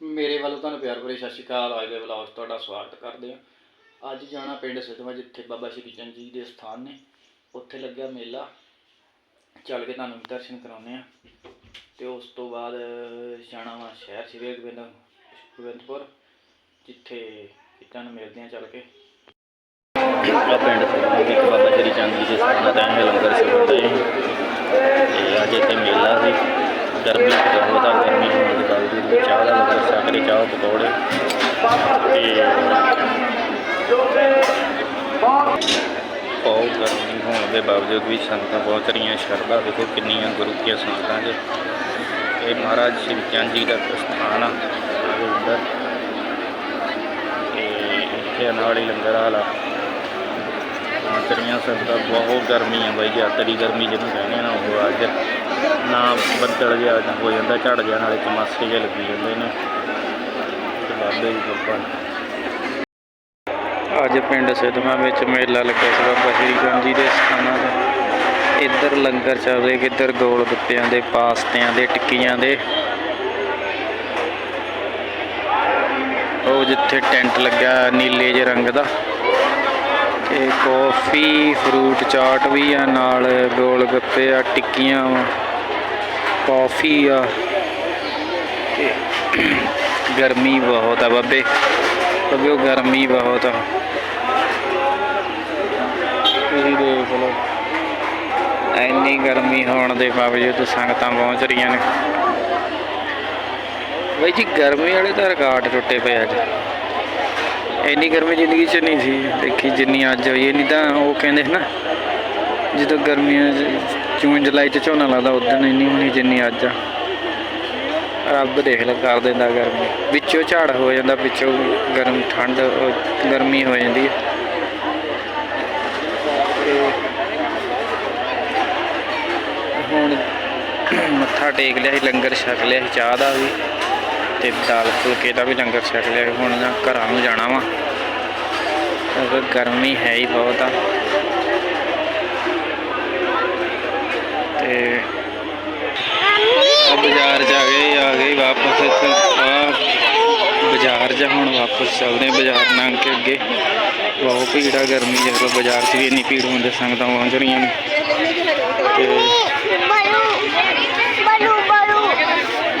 ਮੇਰੇ ਵੱਲੋਂ ਤੁਹਾਨੂੰ ਪਿਆਰ ਭਰੀ ਸਤਿ ਸ਼੍ਰੀ ਅਕਾਲ ਅੱਜ ਦੇ ਵਲੌਗ 'ਚ ਤੁਹਾਡਾ ਸਵਾਗਤ ਕਰਦੇ ਹਾਂ। ਅੱਜ ਜਾਣਾ ਪਿੰਡ ਸਿੱਧਵਾ, ਜਿੱਥੇ ਬਾਬਾ ਸ਼੍ਰੀ ਚੰਦ ਜੀ ਦੇ ਸਥਾਨ ਨੇ। ਉੱਥੇ ਲੱਗਿਆ ਮੇਲਾ। ਚੱਲ ਕੇ ਤੁਹਾਨੂੰ ਦਰਸ਼ਨ ਕਰਾਉਂਦੇ ਆ ਤੇ ਉਸ ਤੋਂ ਬਾਅਦ ਜਾਣਾ ਵਾ ਸ਼ਹਿਰ, ਸ਼੍ਰੀ ਗੋਬਿੰਦ, ਗੋਬਿੰਦਪੁਰ, ਜਿੱਥੇ ਕਿਤਾਂ ਨੂੰ ਮਿਲਦੇ ਆ ਚੱਲ ਕੇ। ਆ ਪਿੰਡ ਸਿੱਧਵਾਂ ਵਿੱਚ ਬਾਬਾ ਸ਼੍ਰੀ ਚੰਦ ਜੀ ਦੇ ਸਥਾਨ ਦਾ ਲੰਗਰ ਛਕਦਾ ਹੈ। ਅੱਜ ਇੱਥੇ ਮੇਲਾ ਸੀ। ਗਰਮੀ ਬਹੁਤ ਆ ਗਰਮੀ ਹੋਣ ਦੇ ਬਾਵਜੂਦ ਵੀ ਚਾਹ ਦਾ ਲੰਗਰ ਛਕ ਰਹੇ ਚਾਹ ਪਕੌੜੇ। ਤੇ ਬਹੁਤ ਗਰਮੀ ਹੋਣ ਦੇ ਬਾਵਜੂਦ ਵੀ ਸੰਗਤਾਂ ਪਹੁੰਚ ਰਹੀਆਂ, ਸ਼ਰਧਾ ਦੇਖੋ ਕਿੰਨੀਆਂ ਗੁਰੂ ਦੀਆਂ ਸੰਗਤਾਂ ਦੇ। ਇਹ ਮਹਾਰਾਜ ਸ਼੍ਰੀ ਚੰਦ ਜੀ ਦਾ ਸਥਾਨ ਆ ਆਹ ਤੇ ਇੱਥੇ ਨਾਲ ਹੀ ਲੰਗਰ ਹਾਲਾ ਪਹੁੰਚ ਰਹੀਆਂ ਸੰਗਤਾਂ ਬਹੁਤ ਗਰਮੀ ਆ ਬਾਈ ਜ਼ਿਆਦਾਤਰ ਗਰਮੀ ਜਿਹਨੂੰ ਕਹਿੰਦੇ ਨਾ ਉਹ, ਅੱਜ ਨਾ ਬੱਦਲ ਜਿਹਾ ਹੋ ਜਾਂਦਾ, ਝੜ ਜਿਹਾ ਨਾਲੇ ਚਮਾਸੇ ਜਿਹੇ ਲੱਗੀ ਜਾਂਦੇ ਨੇ। ਤੇ ਬਾਬੇ ਦੀ ਕਿਰਪਾ ਅੱਜ ਪਿੰਡ ਸਿੱਧਵਾਂ ਵਿੱਚ ਮੇਲਾ ਲੱਗਿਆ ਸੀ ਬਾਬਾ ਸ਼੍ਰੀ ਚੰਦ ਜੀ ਦੇ ਸਥਾਨਾਂ ਦਾ ਇੱਧਰ ਲੰਗਰ ਚੱਲ ਰਿਹਾ, ਕਿੱਧਰ ਗੋਲ ਗੱਪਿਆਂ ਦੇ, ਪਾਸਤਿਆਂ ਦੇ, ਟਿੱਕੀਆਂ ਦੇ। ਉਹ ਜਿੱਥੇ ਟੈਂਟ ਲੱਗਾ ਨੀਲੇ ਜਿਹੇ ਰੰਗ ਦਾ। ਤੇ ਕੌਫੀ ਫਰੂਟ ਚਾਟ ਵੀ ਆ, ਨਾਲ ਗੋਲ ਗੱਪੇ ਆ, ਟਿੱਕੀਆਂ ਵਾ, ਕੌਫੀ ਆ। ਤੇ ਗਰਮੀ ਬਹੁਤ ਆ ਬਾਬੇ। ਬਾਬੇ, ਉਹ ਗਰਮੀ ਬਹੁਤ ਆ। ਤੁਸੀਂ ਦੇਖ ਲਓ। ਇੰਨੀ ਗਰਮੀ ਹੋਣ ਦੇ ਬਾਵਜੂਦ ਸੰਗਤਾਂ ਪਹੁੰਚ ਰਹੀਆਂ ਨੇ। ਬਾਈ ਜੀ, ਗਰਮੀ ਵਾਲੇ ਤਾਂ ਰਿਕਾਰਡ ਟੁੱਟੇ ਪਏ ਅੱਜ। ਇੰਨੀ ਗਰਮੀ ਜ਼ਿੰਦਗੀ 'ਚ ਨਹੀਂ ਸੀ। ਦੇਖੀ ਜਿੰਨੀ ਅੱਜ ਹੋਈ ਇਹ ਨਹੀਂ ਤਾਂ ਉਹ ਕਹਿੰਦੇ ਨਾ, ਜਦੋਂ ਗਰਮੀਆਂ 'ਚ ਜੂਨ, ਜੁਲਾਈ 'ਚ ਝੋਨਾ ਲੱਗਦਾ ਉਦੋਂ ਇੰਨੀ ਹੋਣੀ ਜਿੰਨੀ ਅੱਜ ਆ। ਰੱਬ ਦੇਖ ਲੈ, ਕਰ ਦਿੰਦਾ ਗਰਮੀ। ਵਿੱਚੋਂ ਝਾੜ ਹੋ ਜਾਂਦਾ, ਵਿੱਚੋਂ ਗਰਮ, ਠੰਡ ਗਰਮੀ ਹੋ ਜਾਂਦੀ ਹੈ। ਹੁਣ ਮੱਥਾ ਟੇਕ ਲਿਆ ਸੀ, ਲੰਗਰ ਛਕ ਲਿਆ ਸੀ, ਚਾਹ ਦਾ ਵੀ। ਤੇ ਦਾਲ ਫੁਲਕੇ ਦਾ ਵੀ ਲੰਗਰ ਛਕ ਲਿਆ ਹੁਣ ਨਾ ਘਰਾਂ ਨੂੰ ਜਾਣਾ ਵਾ। ਕਿਉਂਕਿ ਗਰਮੀ ਹੈ ਹੀ ਬਹੁਤ ਆ। ਤੇ ਆ ਬਾਜ਼ਾਰ ਜਾ ਗਏ ਆ ਗਏ ਵਾਪਸ, ਇੱਥੇ ਆ ਬਾਜ਼ਾਰ ਜਾ ਹੁਣ ਵਾਪਸ ਚੱਲਦੇ ਬਾਜ਼ਾਰ ਲੰਘ ਕੇ ਅੱਗੇ। ਬਹੁਤ ਭੀੜ ਆ ਗਰਮੀ, ਜਦੋਂ ਬਾਜ਼ਾਰ 'ਚ ਵੀ ਇੰਨੀ ਭੀੜ ਹੁੰਦੀ, ਸੰਗਤਾਂ ਪਹੁੰਚ ਰਹੀਆਂ ਨੇ। ਤੇ ਬਲੂ ਬਲੂ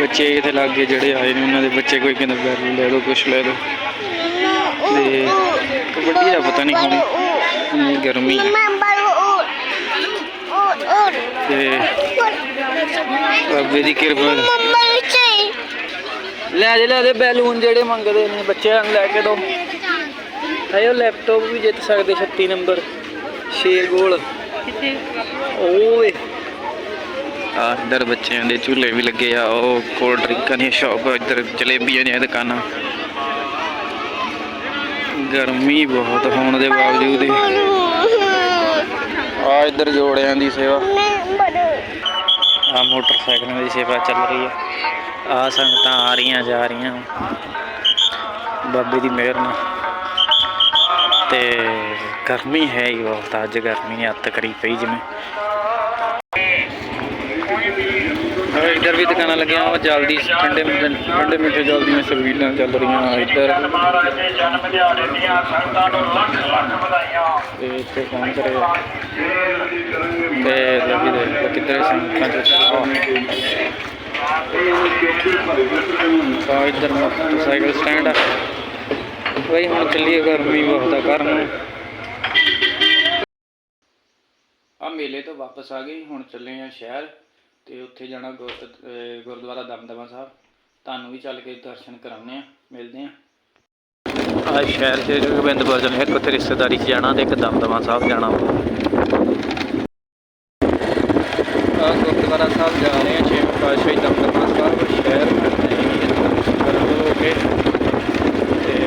ਬੱਚੇ ਇੱਥੇ ਲੱਗੇ ਜਿਹੜੇ ਆਏ ਨੇ ਉਹਨਾਂ ਦੇ ਬੱਚੇ ਕੋਈ ਕਹਿੰਦਾ ਬੈਲੂ ਲੈ ਲਓ ਕੁਛ ਲੈ ਲਓ। ਤੇ ਕਬੱਡੀ ਦਾ ਪਤਾ ਨਹੀਂ ਹੁਣ ਗਰਮੀ ਹੈ ਤੇ ਬਾਬੇ ਦੀ ਕਿਰਪਾ ਲੈ ਦੇ ਲੈ ਦੇ ਬੈਲੂਨ ਜਿਹੜੇ ਮੰਗਦੇ ਨੇ ਬੱਚਿਆਂ ਨੂੰ ਲੈ ਕੇ ਦੋ। ਆਇਓ ਲੈਪਟਾਪ ਵੀ ਜਿੱਤ ਸਕਦੇ 36 ਨੰਬਰ। 6 ਗੋਲ। ਓਏ। ਆ, ਇੱਧਰ ਬੱਚਿਆਂ ਦੇ ਝੂਲੇ ਵੀ ਲੱਗੇ ਆ, ਉਹ ਕੋਲਡ ਡਰਿੰਕਾਂ ਦੀਆਂ ਸ਼ਾਪ ਇੱਧਰ ਜਲੇਬੀਆਂ ਦੀਆਂ ਦੁਕਾਨਾਂ। ਗਰਮੀ ਬਹੁਤ ਹੋਣ ਦੇ ਬਾਵਜੂਦ ਆ ਇੱਧਰ ਜੋੜਿਆਂ ਦੀ ਸੇਵਾ। ਮੈਂ ਆ ਮੋਟਰਸਾਈਕਲਾਂ ਦੀ ਸੇਵਾ ਚੱਲ ਰਹੀ ਹੈ ਆ ਸੰਗਤਾਂ ਆ ਰਹੀਆਂ, ਜਾ ਰਹੀਆਂ ਬਾਬੇ ਦੀ ਮਿਹਰ ਨਾਲ। ਤੇ ਗਰਮੀ ਹੈ ਹੀ ਬਹੁਤ, ਅੱਜ ਗਰਮੀ ਅੱਤ ਕਰੀ ਪਈ ਜਿਵੇਂ ਆ ਇੱਧਰ ਵੀ ਦੁਕਾਨਾਂ ਲੱਗੀਆਂ ਵਾ ਜਲਦੀ ਠੰਡੇ ਮਿੱਠੇ ਠੰਡੇ ਮਿੱਠੇ ਜਲਦੀ ਮੈਂ ਸਰਵੀਲਾਂ ਚੱਲ ਰਹੀਆਂ ਇੱਧਰ ਮਹਾਰਾਜ ਦੇ ਜਨਮ ਦਿਹਾੜੇ ਦੀਆਂ ਸੰਗਤਾਂ ਨੂੰ ਲੱਖ ਲੱਖ ਵਧਾਈਆਂ ਤੇ ਇੱਥੇ ਪਹੁੰਚ ਰਹੇ ਆ। ਤੇ ਲੱਗੀ ਦੇ ਕਿੱਧਰ ਸੰਗਤਾਂ ਚ ਆ ਇੱਧਰ ਮੋਟਰਸਾਈਕਲ ਸਟੈਂਡ ਆ। ਬਈ ਹੁਣ ਚੱਲੀਏ ਗਰਮੀ ਬਹੁਤ ਆ, ਘਰ ਨੂੰ। ਆ ਮੇਲੇ ਤੋਂ ਵਾਪਸ ਆ ਗਏ, ਹੁਣ ਚੱਲੇ ਆ ਸ਼ਹਿਰ। ਤੇ ਉੱਥੇ ਜਾਣਾ ਗੁਰ- ਅਹ ਗੁਰਦੁਆਰਾ ਦਮਦਮਾ ਸਾਹਿਬ। ਤੁਹਾਨੂੰ ਵੀ ਚੱਲ ਕੇ ਦਰਸ਼ਨ ਕਰਾਉਂਦੇ ਆ ਮਿਲਦੇ ਆ ਆ ਸ਼ਹਿਰ ਚ ਗੋਬਿੰਦਪੁਰ ਜਾਣਾ ਇੱਕ ਉੱਥੇ ਰਿਸ਼ਤੇਦਾਰੀ ਚ ਜਾਣਾ ਤੇ ਇੱਕ ਦਮਦਮਾ ਸਾਹਿਬ ਜਾਣਾ ਆ ਗੁਰਦੁਆਰਾ ਸਾਹਿਬ ਜਾ ਰਹੇ ਆ ਛੇਵੇਂ ਪਾਤਸ਼ਾਹੀ ਦਮਦਮਾ ਸਾਹਿਬ ਸ਼ਹਿਰ ਹੋ ਕੇ ਤੇ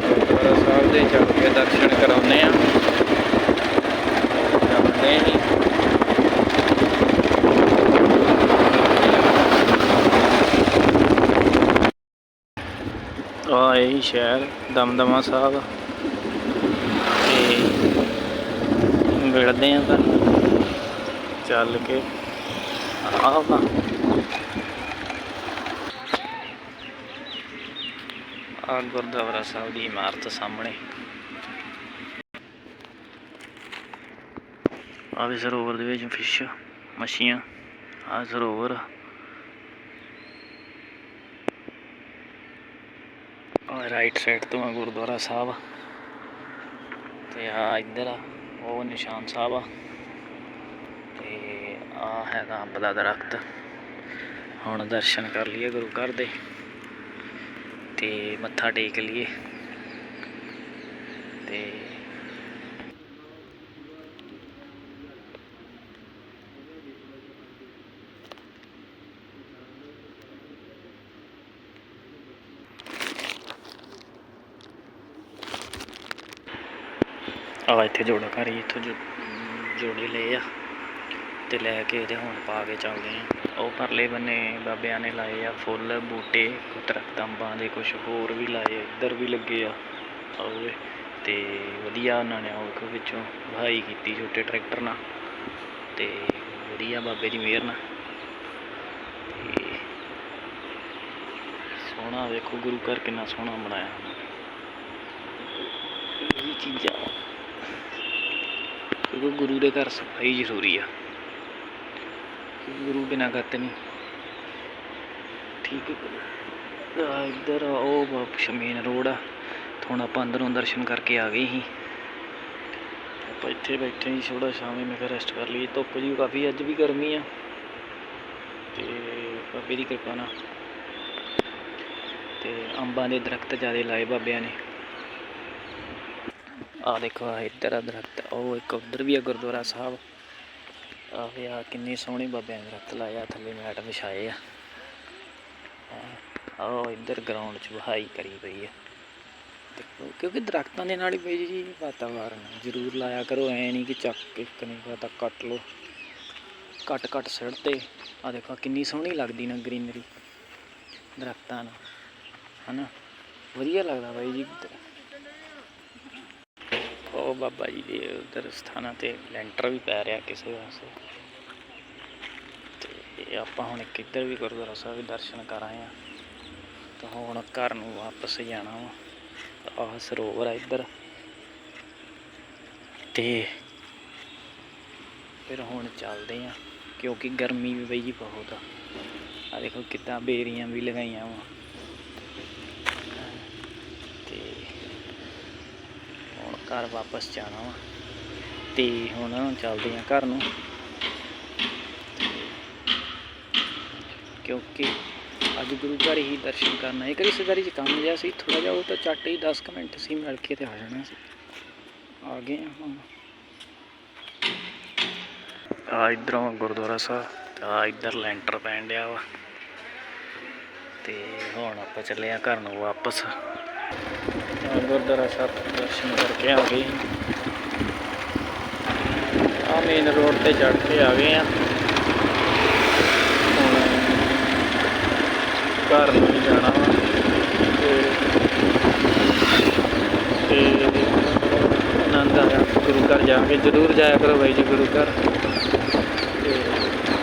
ਗੁਰਦੁਆਰਾ ਸਾਹਿਬ ਦੇ ਜਾ ਕੇ ਦਰਸ਼ਨ ਕਰਾਉਨੇ ਆ ਜਾਂਦੇ ਹੀ ਆ ਸ਼ਹਿਰ ਦਮਦਮਾ ਸਾਹਿਬ। ਤੇ ਮਿਲਦੇ ਆ ਤੁਹਾਨੂੰ ਚੱਲ ਕੇ। ਆਹ ਆ ਗੁਰਦੁਆਰਾ ਸਾਹਿਬ ਦੀ ਇਮਾਰਤ ਸਾਹਮਣੇ। ਆ ਵੀ ਸਰੋਵਰ ਦੇ ਵਿੱਚ ਫਿਸ਼ ਮੱਛੀਆਂ। ਆ ਸਰੋਵਰ। ਆ ਰਾਈਟ ਸਾਈਡ ਤੋਂ ਆ ਗੁਰਦੁਆਰਾ ਸਾਹਿਬ। ਤੇ ਆ ਇੱਧਰ ਆ, ਉਹ ਨਿਸ਼ਾਨ ਸਾਹਿਬ ਆ। ਤੇ ਆ ਹੈਗਾ ਅੰਬ ਦਾ ਦਰਖਤ ਹੁਣ ਦਰਸ਼ਨ ਕਰ ਲਈਏ ਗੁਰੂ ਘਰ ਦੇ। ਤੇ ਮੱਥਾ ਟੇਕ ਲਈਏ। ਤੇ ਆ ਇੱਥੇ ਜੋੜਾ ਘਰ ਹੀ ਇੱਥੋਂ ਜੋ, ਜੋੜੇ ਲਏ ਆ ਤੇ ਲੈ ਕੇ ਇਹਦੇ ਹੁਣ ਪਾ ਕੇ ਚੱਲਦੇ ਆ। ਉਹ ਪਰਲੇ ਬੰਨੇ ਬਾਬਿਆਂ ਨੇ ਲਾਏ ਆ ਫੁੱਲ, ਬੂਟੇ ਦਰਖਤ ਅੰਬਾਂ ਦੇ ਕੁਝ ਹੋਰ ਵੀ ਲਾਏ ਇੱਧਰ ਵੀ ਲੱਗੇ ਆ। ਆਵੇ ਤੇ ਵਧੀਆ ਉਹਨਾਂ ਨੇ ਉਹ ਵਿੱਚੋਂ ਵਹਾਈ ਕੀਤੀ ਛੋਟੇ ਟਰੈਕਟਰ ਨਾਲ। ਤੇ ਵਧੀਆ ਬਾਬੇ ਦੀ ਮਿਹਰ ਨਾਲ। ਤੇ ਸੋਹਣਾ ਵੇਖੋ ਗੁਰੂ ਘਰ ਕਿੰਨਾ ਸੋਹਣਾ ਬਣਾਇਆ। ਇਹ ਚੀਜ਼ਾਂ। ਕਿਉਂਕਿ ਗੁਰੂ ਦੇ ਘਰ ਸਫ਼ਾਈ ਜ਼ਰੂਰੀ ਆ। ਕਿਉਂਕਿ ਗੁਰੂ ਬਿਨਾਂ ਗੱਤ ਨਹੀਂ। ਠੀਕ ਹੈ। ਇੱਧਰ ਉਹ ਮੇਨ ਰੋਡ ਆ। ਹੁਣ ਆਪਾਂ ਅੰਦਰੋਂ ਦਰਸ਼ਨ ਕਰਕੇ ਆ ਗਏ ਸੀ। ਆਪਾਂ ਇੱਥੇ ਬੈਠੇ ਹੀ ਥੋੜਾ ਸ਼ਾਮੇ, ਮੈਂ ਕਿਹਾ ਰੈਸਟ ਕਰ ਲਈ ਧੁੱਪ ਜੀ ਕਾਫੀ ਅੱਜ ਵੀ ਗਰਮੀ ਆ। ਤੇ ਬਾਬੇ ਦੀ ਕਿਰਪਾ ਨਾਲ। ਤੇ ਅੰਬਾਂ ਦੇ ਦਰਖਤ ਜ਼ਿਆਦਾ ਲਾਏ ਬਾਬਿਆਂ ਨੇ। ਆ ਦੇਖੋ ਇੱਧਰ ਆ ਦਰਖਤ, ਉਹ ਇੱਕ ਉਧਰ ਵੀ ਆ ਗੁਰਦੁਆਰਾ ਸਾਹਿਬ। ਆ ਵੀ ਆ ਕਿੰਨੇ ਸੋਹਣੇ ਬਾਬਿਆਂ ਨੇ ਦਰਖਤ ਲਾਇਆ ਥੱਲੇ ਮੈਟ ਵਿਛਾਏ ਆ। ਆਹ ਉਹ ਇੱਧਰ ਗਰਾਊਂਡ 'ਚ ਵਹਾਈ ਕਰੀ ਪਈ ਆ। ਦੇਖੋ, ਕਿਉਂਕਿ ਦਰਖਤਾਂ ਦੇ ਨਾਲ ਹੀ ਬਈ ਜੀ ਵਾਤਾਵਰਨ ਜ਼ਰੂਰ ਲਾਇਆ ਕਰੋ, ਐ ਨਹੀਂ ਕਿ ਚੱਕ ਕੇ ਇੱਕ ਨਹੀਂ ਪਤਾ ਕੱਟ ਲਓ। ਕੱਟ ਕੱਟ ਸਿੜ ਤੇ। ਆ ਦੇਖੋ ਕਿੰਨੀ ਸੋਹਣੀ ਲੱਗਦੀ ਨਾ ਗ੍ਰੀਨਰੀ ਦਰਖਤਾਂ ਨਾਲ। ਹਨਾ? ਵਧੀਆ ਲੱਗਦਾ ਬਾਈ ਜੀ। ਉਹ ਬਾਬਾ ਜੀ ਦੇ ਉਧਰ ਸਥਾਨਾਂ ਤੇ ਲੈਂਟਰ ਵੀ ਪੈ ਰਿਹਾ ਕਿਸੇ ਵਾਸਤੇ। ਤੇ ਆਪਾਂ ਹੁਣ ਕਿੱਧਰ ਵੀ ਗੁਰਦੁਆਰਾ ਸਾਹਿਬ ਦੇ ਦਰਸ਼ਨ ਕਰ ਆਏ ਆ। ਤਾਂ ਹੁਣ ਘਰ ਨੂੰ ਵਾਪਸ ਜਾਣਾ ਵਾ। ਆਹ ਸਰੋਵਰ ਆ ਇੱਧਰ। ਤੇ ਫਿਰ ਹੁਣ ਚੱਲਦੇ ਆ, ਕਿਉਂਕਿ ਗਰਮੀ ਵੀ ਬਈ ਬਹੁਤ ਆ। ਆ ਦੇਖੋ ਕਿੱਦਾਂ ਬੇਰੀਆਂ ਵੀ ਲਗਾਈਆਂ ਵਾ ਤੇ ਹੁਣ ਘਰ ਵਾਪਸ ਜਾਣਾ ਵਾ। ਤੇ ਹੁਣ ਚੱਲਦੇ ਆ ਘਰ ਨੂੰ। ਕਿਉਂਕਿ ਅੱਜ ਗੁਰੂ ਘਰ ਹੀ ਦਰਸ਼ਨ ਕਰਨਾ ਇੱਕ ਰਿਸ਼ਤੇਦਾਰੀ 'ਚ ਕੰਮ ਜਿਹਾ ਸੀ ਥੋੜਾ ਜਿਹਾ ਉਹ ਤਾਂ ਚੱਟ ਹੀ 10 ਕੁ ਮਿੰਟ ਸੀ, ਮਿਲ ਕੇ ਤੇ ਆ ਜਾਣਾ ਸੀ। ਆ ਗਏ ਆ ਹੁਣ। ਆ ਇਧਰੋਂ ਗੁਰਦੁਆਰਾ ਸਾਹਿਬ ਆ ਇੱਧਰ ਲੈਂਟਰ ਪੈਣ ਡਿਆ ਵਾ। ਤੇ ਹੁਣ ਆਪਾਂ ਚੱਲੇ ਆ ਘਰ ਨੂੰ ਵਾਪਸ। ਗੁਰਦੁਆਰਾ ਸਾਹਿਬ ਦਰਸ਼ਨ ਕਰਕੇ ਆ ਗਏ ਆ ਮੇਨ ਰੋਡ ਤੇ ਚੜ ਕੇ ਆ ਗਏ ਆ ਘਰ ਨੂੰ ਹੀ ਜਾਣਾ ਵਾ ਤੇ ਆਨੰਦ ਆਇਆ। ਗੁਰੂ ਘਰ ਜਾ ਕੇ ਜ਼ਰੂਰ ਜਾਇਆ ਕਰੋ ਬਾਈ ਜੀ ਗੁਰੂ ਘਰ। ਤੇ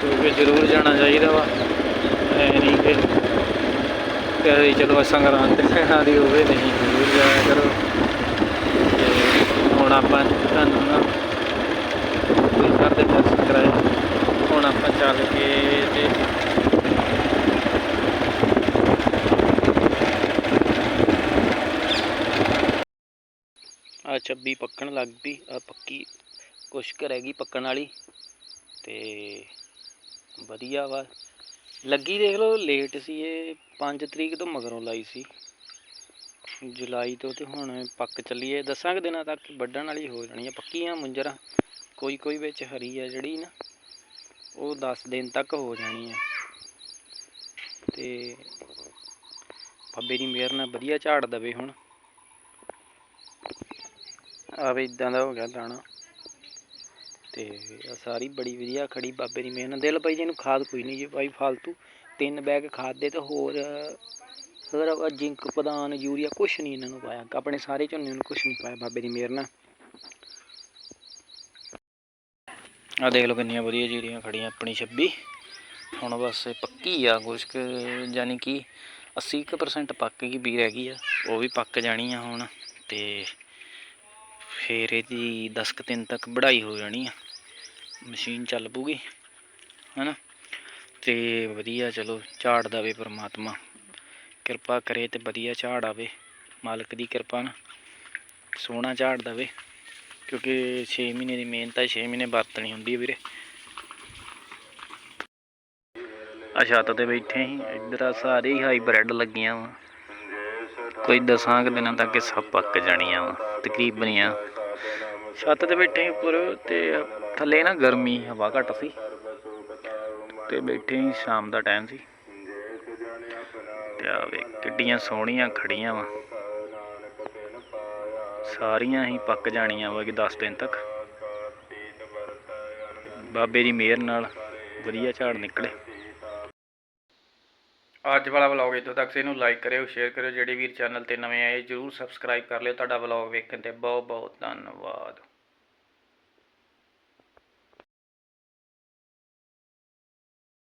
ਕਿਉਂਕਿ ਜ਼ਰੂਰ ਜਾਣਾ ਚਾਹੀਦਾ ਵਾ। ਐ ਨਹੀਂ ਕਿ ਕਹੇ ਚਲੋ ਸੰਗਰਾਂਦ ਤੇ ਹੋਵੇ ਨਹੀਂ ਜ਼ਰੂਰ ਜਾਇਆ ਕਰੋ। ਹੁਣ ਆਪਾਂ ਤੁਹਾਨੂੰ ਨਾ ਗੁਰੂ ਘਰ ਦਰਸ਼ਨ ਕਰਾਏ। ਹੁਣ ਆਪਾਂ ਚੱਲ ਕੇ ਤੇ ਆ ਚੱਬੀ ਪੱਕਣ ਲੱਗ ਪਈ ਆ ਪੱਕੀ ਕੁਸ਼ਕ ਰਹਿ ਗਈ ਪੱਕਣ ਵਾਲੀ। ਤੇ ਵਧੀਆ ਵਾ। ਲੱਗੀ ਦੇਖ ਲਓ ਲੇਟ ਸੀ ਇਹ 5 ਤਰੀਕ ਤੋਂ ਮਗਰੋਂ ਲਾਈ ਸੀ। ਜੁਲਾਈ ਤੋਂ ਤੇ ਹੁਣ ਪੱਕ ਚੱਲੀ ਹੈ। ਦਸਾਂ ਕੁ ਦਿਨਾਂ ਤੱਕ ਵੱਢਣ ਵਾਲੀ ਹੋ ਜਾਣੀ ਹੈ ਪੱਕੀਆਂ ਮੁੰਜਰਾਂ। ਕੋਈ ਕੋਈ ਵਿੱਚ ਹਰੀ ਆ ਜਿਹੜੀ ਨਾ, ਉਹ 10 ਦਿਨ ਤੱਕ ਹੋ ਜਾਣੀ ਹੈ ਤੇ ਬਾਬੇ ਦੀ ਮਿਹਰ ਨਾਲ ਵਧੀਆ ਝਾੜ ਦਵੇ ਹੁਣ। ਆਵੇ ਇਦਾਂ ਦਾ ਹੋ ਗਿਆ ਦਾਣਾ ਤੇ ਸਾਰੀ ਬੜੀ ਵਧੀਆ ਖੜੀ ਬਾਬੇ ਦੀ ਮਿਹਰ ਨਾਲ। ਦਿਲ ਪਈ ਜੀ ਇਹਨੂੰ ਖਾਦ ਕੋਈ ਨਹੀਂ ਜੀ ਭਾਈ, ਫਾਲਤੂ। ਤਿੰਨ ਬੈਗ ਖਾਦ ਦੇ ਤੇ ਹੋਰ ਹੋਰ ਜਿੰਕ ਪਦਾਨ ਯੂਰੀਆ, ਕੁਛ ਨਹੀਂ ਇਹਨਾਂ ਨੂੰ ਪਾਇਆ। ਆਪਣੇ ਸਾਰੇ ਝੋਨੇ ਨੂੰ ਕੁਛ ਨਹੀਂ ਪਾਇਆ ਬਾਬੇ ਦੀ ਮਿਹਰ ਨਾਲ। ਆ ਦੇਖ ਲਓ ਕਿੰਨੀਆਂ ਵਧੀਆ ਜੀਰੀਆਂ ਖੜੀਆਂ ਆਪਣੀ 26 ਹੁਣ ਬਸ ਪੱਕੀ ਆ ਕੁਛ ਕੁ, ਯਾਨੀ ਕਿ 80% ਪੱਕ ਗਈ ਵੀ ਰਹਿ ਗਈ ਆ। ਉਹ ਵੀ ਪੱਕ ਜਾਣੀ ਆ ਹੁਣ ਤੇ ਫੇਰ ਇਹਦੀ 10 ਕੁ ਦਿਨ ਤੱਕ ਵਢਾਈ ਹੋ ਜਾਣੀ ਆ। ਮਸ਼ੀਨ ਚੱਲ ਪੂਗੀ ਹਨਾ? ਤੇ ਵਧੀਆ, ਚਲੋ, ਝਾੜ ਦਵੇ ਪ੍ਰਮਾਤਮਾ। ਕਿਰਪਾ ਕਰੇ ਤੇ ਵਧੀਆ ਝਾੜ ਆਵੇ, ਮਾਲਕ ਦੀ ਕਿਰਪਾ ਨਾਲ। ਸੋਹਣਾ ਝਾੜ ਦਵੇ, ਕਿਉਂਕਿ 6 ਮਹੀਨੇ ਦੀ ਮਿਹਨਤ ਹੈ 6 ਮਹੀਨੇ ਵਰਤਣੀ ਹੁੰਦੀ ਹੈ ਵੀਰੇ। ਆ ਛੱਤ ਤੇ ਬੈਠੇ ਹੀ ਇੱਧਰ ਆ ਸਾਰੇ ਹੀ ਹਾਈਬ੍ਰਿਡ ਲੱਗੀਆਂ ਵਾ। ਕੋਈ ਦਸਾਂ ਕੁ ਦਿਨਾਂ ਤੱਕ ਇਹ ਸਭ ਪੱਕ ਜਾਣੀਆਂ ਵਾ, ਤਕਰੀਬਨ ਆ। ਛੱਤ ਤੇ ਬੈਠੇ ਹੀ ਉੱਪਰ ਤੇ ਥੱਲੇ ਨਾ ਗਰਮੀ, ਹਵਾ ਘੱਟ ਸੀ। ਤੇ ਬੈਠੇ ਹੀ ਸ਼ਾਮ ਦਾ ਟਾਈਮ ਸੀ। ਤੇ ਆ ਵੇ ਕਿੱਡੀਆਂ ਸੋਹਣੀਆਂ ਖੜੀਆਂ ਵਾ। ਸਾਰੀਆਂ ਹੀ ਪੱਕ ਜਾਣੀਆਂ ਵਾ ਕਿ 10 ਦਿਨ ਤੱਕ। ਬਾਬੇ ਦੀ ਮਿਹਰ ਨਾਲ ਵਧੀਆ ਝਾੜ ਨਿਕਲੇ। ਅੱਜ ਵਾਲਾ ਵਲੌਗ ਇੱਥੋਂ ਤੱਕ, ਸੀ ਇਹਨੂੰ ਲਾਈਕ ਕਰਿਓ ਸ਼ੇਅਰ ਕਰਿਓ। ਜਿਹੜੇ ਵੀਰ ਚੈਨਲ ਤੇ ਨਵੇਂ ਆਏ, ਜਰੂਰ ਸਬਸਕ੍ਰਾਈਬ ਕਰ ਲਿਓ। ਤੁਹਾਡਾ ਵਲੌਗ ਵੇਖਣ ਤੇ ਬਹੁਤ ਬਹੁਤ ਧੰਨਵਾਦ।